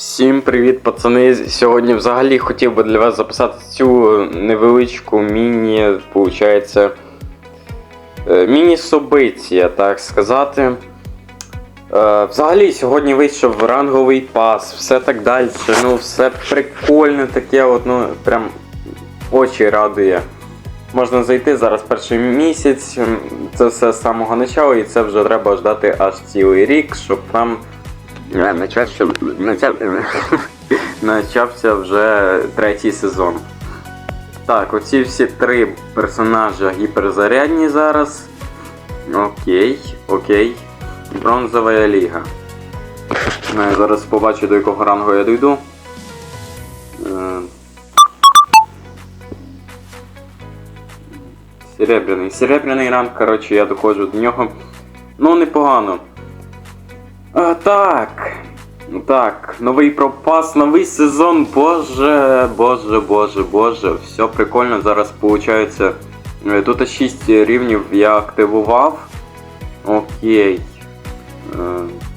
Всім привіт, пацани! Сьогодні взагалі хотів би для вас записати цю невеличку міні, получається, е, міні-собиття, так сказати. Е, Взагалі сьогодні вийшов ранговий пас, все так далі. Ну, все прикольне таке, от, ну, прям очі радує. Можна зайти зараз перший місяць, це все з самого початку, і це вже треба ждати аж цілий рік, щоб там е, начався, начав, начався вже третій сезон. Так, оці всі три персонажа гіперзарядні зараз. Окей, окей. Бронзова ліга. Ну, я зараз побачу, до якого рангу я дойду. Е, Серебряний. Серебряний ранг, коротше, я доходжу до нього. Ну, непогано. А, так. Так, новий пропас, новий сезон. Боже, боже, боже, боже. Все прикольно. Зараз виходить. е, Тут 6 рівнів я активував. Окей. Е,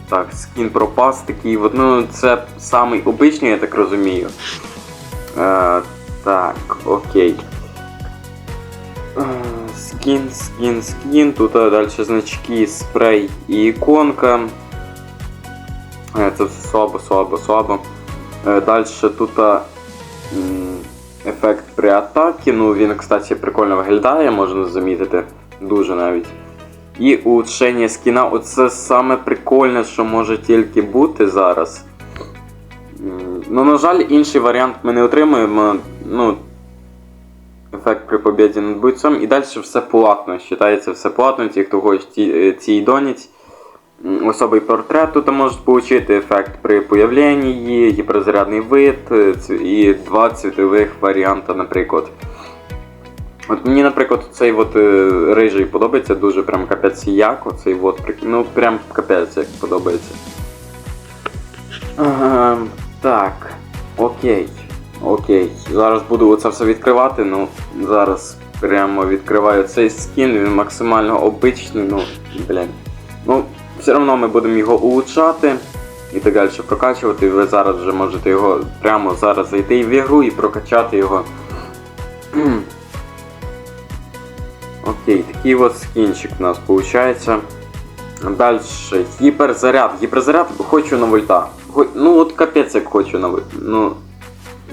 так, скін пропас такий. Ну, це самий обичний, я так розумію. Е, так, окей. Скін, скін, скін. Тут далі значки, спрей і іконка. Е, Це все слабо, слабо, слабо. Далі тут е, ефект при атаці. Ну, він, кстати, прикольно виглядає, можна замітити. Дуже навіть. І улучшення скіна. Оце саме прикольне, що може тільки бути зараз. Ну, на жаль, інший варіант ми не отримуємо. Ну, ефект при побіді над бойцом. І далі все платно. Вважається все платно. Ті, хто хоче е, ці донять. Особий портрет тут можуть отримати ефект при появленні, гіперзарядний вид е, і два цвітових варіанти, наприклад. От мені, наприклад, цей от е, рижий подобається дуже прям капець як. Оцей от, ну прям капець як подобається. Ага, так, окей. Окей. Зараз буду оце все відкривати. Ну, зараз прямо відкриваю цей скін, він максимально обичний, ну, блін. Ну, все одно ми будемо його улучшати і так далі прокачувати. Ви зараз вже можете його прямо зараз зайти в ігру і прокачати його. Окей, такий от скінчик у нас виходить. Далі гіперзаряд. Гіперзаряд хочу на вольта. Ну от капець як хочу на вольта. Ну,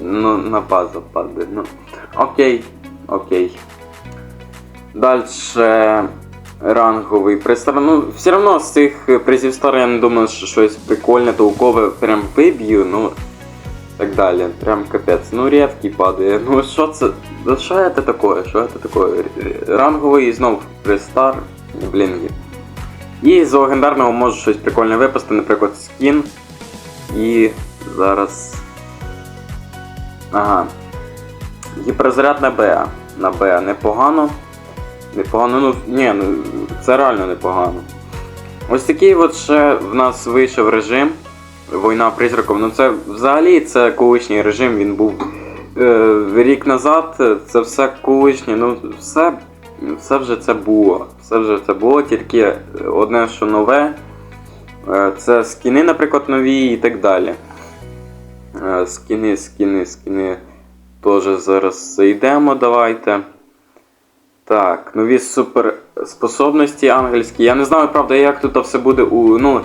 ну на базу падає. Ну. Окей, окей. Далі ранговий пристар. Ну, все одно з цих призів стар я не думаю, що щось прикольне, толкове прям виб'ю, ну так далі. Прям капець. Ну рідкий падає. Ну що це? Що це таке? Що це таке? Ранговий і знов пристар. Блін. І з легендарного може щось прикольне випасти, наприклад, скін. І зараз. Ага. Гіперзаряд на Б. На Б непогано. Непогано, ну ні, ну це реально непогано. Ось такий от ще в нас вийшов режим. Війна призраком. Ну це взагалі це колишній режим, він був е, рік назад, це все колишнє, ну все, все вже це було. Все вже це було, тільки одне, що нове. Е, це скіни, наприклад, нові і так далі. Е, скіни, скіни, скіни. Теж зараз зайдемо, давайте. Так, нові суперспособності ангельські. Я не знаю, правда, як тут все буде у. Ну,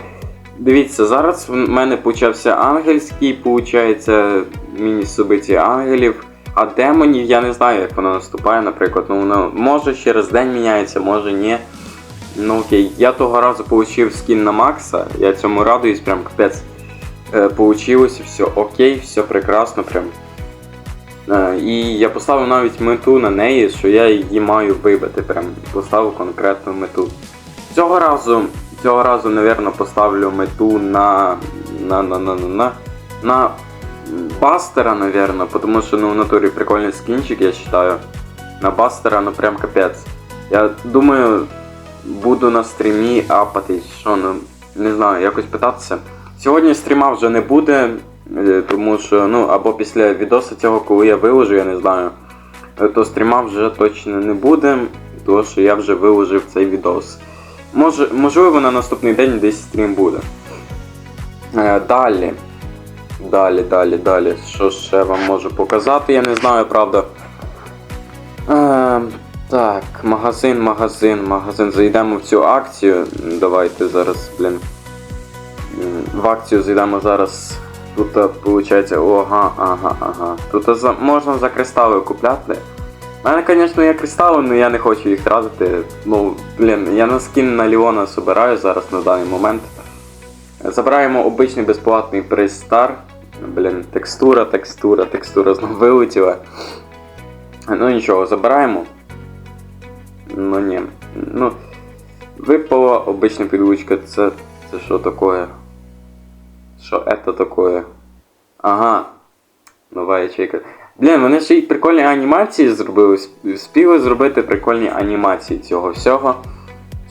дивіться, зараз в мене почався ангельський, виходить, міні-субиті ангелів. А демонів я не знаю, як воно наступає, наприклад. Ну, воно може через день міняється, може ні. Ну окей, я того разу получив скін на Макса, я цьому радуюсь, прям капець. Е, получилось, все окей, все прекрасно, прям. Е, І я поставив навіть мету на неї, що я її маю вибити. Прям поставив конкретну мету. Цього разу, цього разу, напевно, поставлю мету на. на. на. на. на. на, на Бастера, напевно, тому що ну, в натурі прикольний скінчик, я вважаю. На Бастера, ну прям капець. Я думаю, буду на стрімі апати, що ну, не знаю, якось питатися. Сьогодні стріма вже не буде, тому що, ну, або після відоса цього, коли я виложу, я не знаю, е, то стріма вже точно не буде, тому що я вже виложив цей відос. Може, можливо, на наступний день десь стрім буде. Е, Далі. Далі, далі, далі. Що ще вам можу показати, я не знаю, правда. Е, так, магазин, магазин, магазин. Зайдемо в цю акцію. Давайте зараз, блін. В акцію зайдемо зараз. Тут виходить, ага, ага, ага. Тут за, можна за кристали купляти. У мене, звісно, є кристали, але я не хочу їх тратити. Ну, блін, я на скін на Ліона збираю зараз на даний момент. Забираємо обичний безплатний приз. Блін, текстура, текстура, текстура знову вилетіла. Ну нічого, забираємо. Ну ні. Ну. Випала обична підлучка, це. Це що таке? Що это такое? Ага. Нова ячейка. Блін, вони ще й прикольні анімації зробили. Сп- Спіли зробити прикольні анімації цього всього.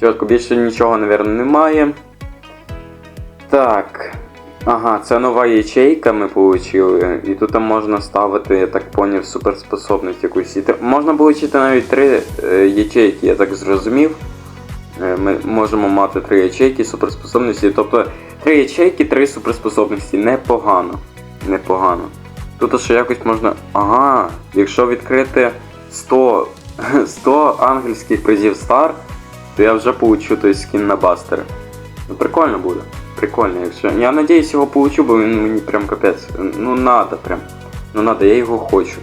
Чітко, більше нічого, мабуть, немає. Так. Ага, це нова ячейка ми отримали. І тут можна ставити, я так поняв, суперспособність якусь. І те- можна отримати навіть три е, ячейки, я так зрозумів. Е, Ми можемо мати три ячейки суперспособності. Тобто три ячейки, три суперспособності. Непогано. Непогано. Тут ще якось можна. Ага, якщо відкрити 100, 100 ангельських призів Star, то я вже получу той скін на бастери. Ну прикольно буде. Прикольно, якщо. Я надіюсь його получу, бо він мені прям капець. Ну надо прям. Ну надо, я його хочу.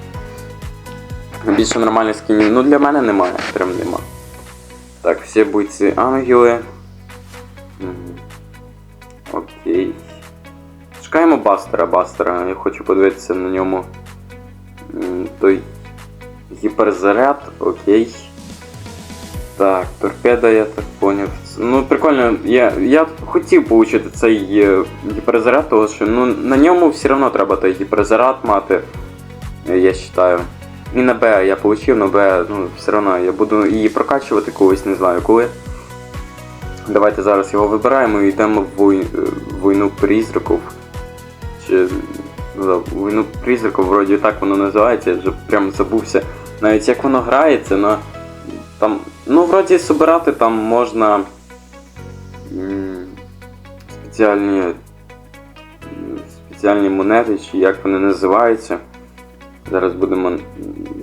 Більше нормальних скінів. Ну для мене немає, прям нема. Так, всі бойці ангели. Окей. Шукаємо Бастера, Бастера. Я хочу подивитися на ньому. Той гіперзаряд, окей. Так, торпеда, я так поняв. Ну, прикольно, я, я хотів отримати цей е, гіперзаряд, тому що ну, на ньому все одно треба той гіперзаряд мати, я вважаю. І на Б я отримав, на Б, ну, все одно я буду її прокачувати колись, не знаю коли. Давайте зараз його вибираємо і йдемо в е, війну призраків. Чи ну, війну призраків, вроді так воно називається, я вже прям забувся. Навіть як воно грається, но там. Ну, вроді збирати там можна спеціальні спеціальні монети, чи як вони називаються. Зараз будемо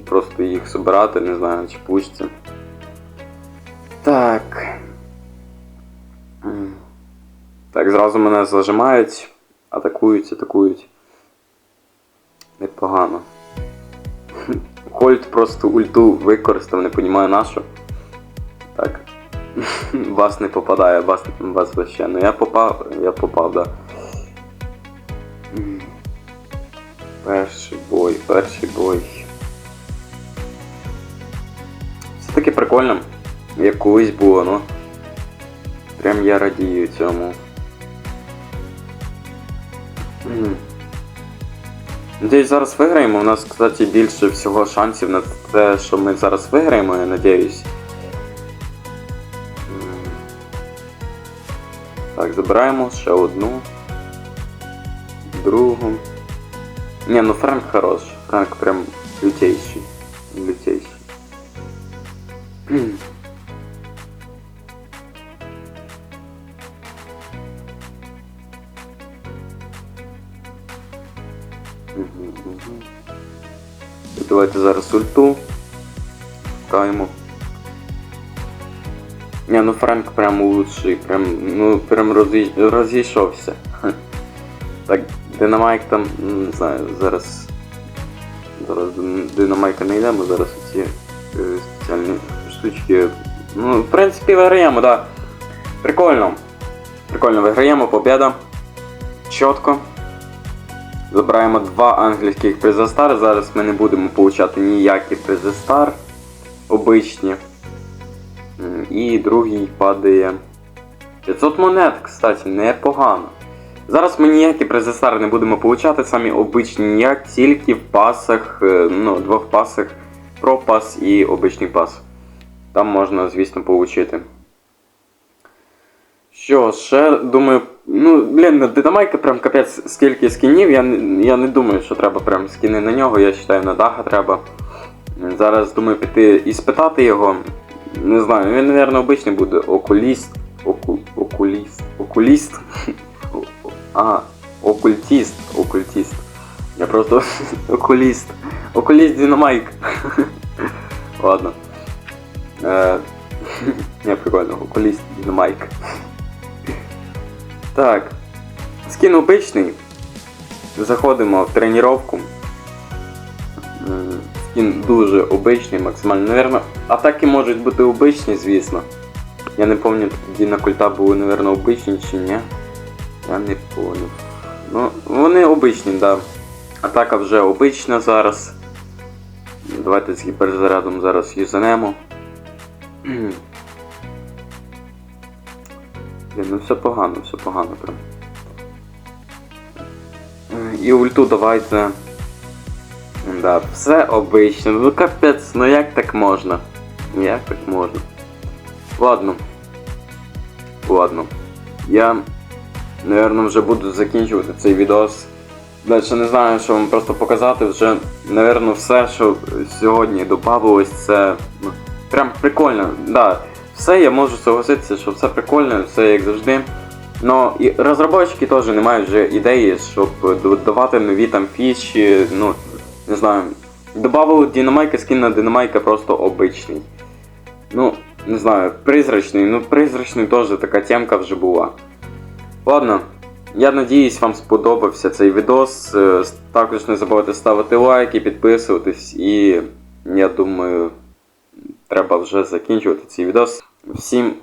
просто їх збирати, не знаю, чи пуститься. Так, зразу мене зажимають, атакують, атакують. Непогано. Хольт просто ульту використав, не розумію на що. Так. Вас не попадає, вас, вас вообще. Ну я попав, я попав, да. Перший бой, перший бой. Все-таки прикольно, як колись було, ну. Прям я радію цьому. Надіюсь, зараз виграємо. У нас, кстати, більше всього шансів на те, що ми зараз виграємо, я надіюсь. Так, забираємо ще одну. Другу. Не, ну Френк хорош. Френк прям. Лютейший. Давайте зараз ульту. Шукаємо. Не, ну Фрэнк прям лучший, прям, ну прям розі... розійшовся. Так, динамайк там, ну, не знаю, зараз. Зараз динамайка не йдемо, зараз ці е, спеціальні штучки. Ну, в принципі, виграємо, так. Да. Прикольно. Прикольно, виграємо, побіда. Чітко. Забираємо два англійських Star. Зараз ми не будемо получати ніякі Star обичні. І другий падає. 500 монет, кстати, непогано. Зараз ми ніякі Star не будемо получати, самі обичні ніяк, тільки в пасах, е, ну, двох пасах про пас і обичний пас. Там можна, звісно, получити. Що, ще думаю, ну, блін, на Динамайка прям капець скільки скінів, я, я не думаю, що треба прям скіни на нього, я вважаю, на Даха треба. Зараз думаю піти і спитати його. Не знаю, він, мабуть, обичний буде окуліст. Оку, окуліст. Окуліст. А, Окультіст. Окультіст. Я просто окуліст. Окуліст Динамайк. Ладно. Е, Не, прикольно, окуліст Динамайк. Так. Скін обичний. Заходимо в тренування. Скін дуже обичний, максимально. Наверно, атаки можуть бути обичні, звісно. Я не пам'ятаю, тоді на культа були, наверно, обичні чи ні. Я не понял. Ну, вони обичні, да. Атака вже обична зараз. Давайте з гіперзарядом зараз юзанемо. Блін, ну все погано, все погано прям. Е, І ульту давайте. Да, все обично. Ну капець, ну як так можна? Як так можна? Ладно. Ладно. Я, наверное, вже буду закінчувати цей відос. Дальше не знаю, що вам просто показати. Вже, наверное, все, що сьогодні додавалось, це ну, прям прикольно. Да, все я можу согласитися, що все прикольно, все як завжди. Но і розробники теж не мають вже ідеї, щоб додавати нові там фіші, ну, не знаю. Добавили Динамайка, скін на Динамайка просто обичний. Ну, не знаю, призрачний, ну призрачний теж така темка вже була. Ладно, я надіюсь, вам сподобався цей відос. Е, Також не забувайте ставити лайки, підписуватись і я думаю, треба вже закінчувати цей відос. Всім